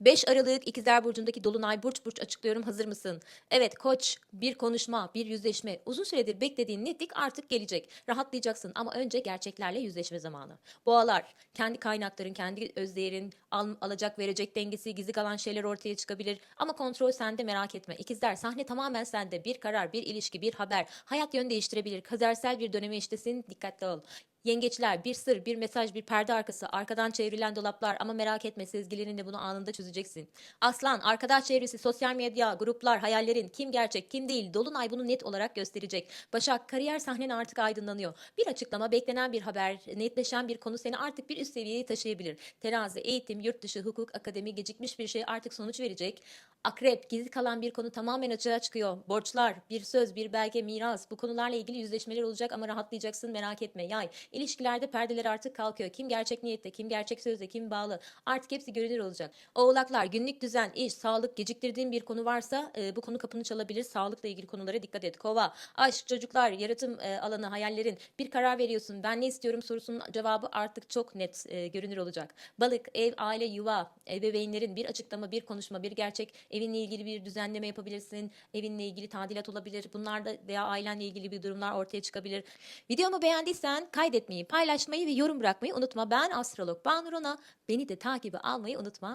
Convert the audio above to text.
5 Aralık İkizler Burcu'ndaki Dolunay burç burç açıklıyorum. Hazır mısın? Evet koç bir konuşma, bir yüzleşme. Uzun süredir beklediğin netlik artık gelecek. Rahatlayacaksın ama önce gerçeklerle yüzleşme zamanı. Boğalar, kendi kaynakların, kendi özdeğerin, al, alacak verecek dengesi, gizli kalan şeyler ortaya çıkabilir. Ama kontrol sende merak etme. İkizler sahne tamamen sende. Bir karar, bir ilişki, bir haber. Hayat yön değiştirebilir. Kadersel bir döneme iştesin. Dikkatli ol. Yengeçler bir sır, bir mesaj, bir perde arkası, arkadan çevrilen dolaplar ama merak etme sezgilerinle bunu anında çözeceksin. Aslan, arkadaş çevresi, sosyal medya, gruplar, hayallerin, kim gerçek, kim değil, Dolunay bunu net olarak gösterecek. Başak, kariyer sahnen artık aydınlanıyor. Bir açıklama, beklenen bir haber, netleşen bir konu seni artık bir üst seviyeye taşıyabilir. Terazi, eğitim, yurt dışı, hukuk, akademi, gecikmiş bir şey artık sonuç verecek. Akrep, gizli kalan bir konu tamamen açığa çıkıyor. Borçlar, bir söz, bir belge, miras, bu konularla ilgili yüzleşmeler olacak ama rahatlayacaksın merak etme. Yay, İlişkilerde perdeler artık kalkıyor. Kim gerçek niyette, kim gerçek sözde, kim bağlı. Artık hepsi görünür olacak. Oğlaklar, günlük düzen, iş, sağlık, geciktirdiğin bir konu varsa e, bu konu kapını çalabilir. Sağlıkla ilgili konulara dikkat et. Kova, aşk, çocuklar, yaratım e, alanı, hayallerin. Bir karar veriyorsun. Ben ne istiyorum sorusunun cevabı artık çok net e, görünür olacak. Balık, ev, aile, yuva, ebeveynlerin bir açıklama, bir konuşma, bir gerçek. Evinle ilgili bir düzenleme yapabilirsin. Evinle ilgili tadilat olabilir. Bunlarda veya ailenle ilgili bir durumlar ortaya çıkabilir. Videomu beğendiysen kaydetmeyi, paylaşmayı ve yorum bırakmayı unutma. Ben astrolog Banu Rona. Beni de takibe almayı unutma.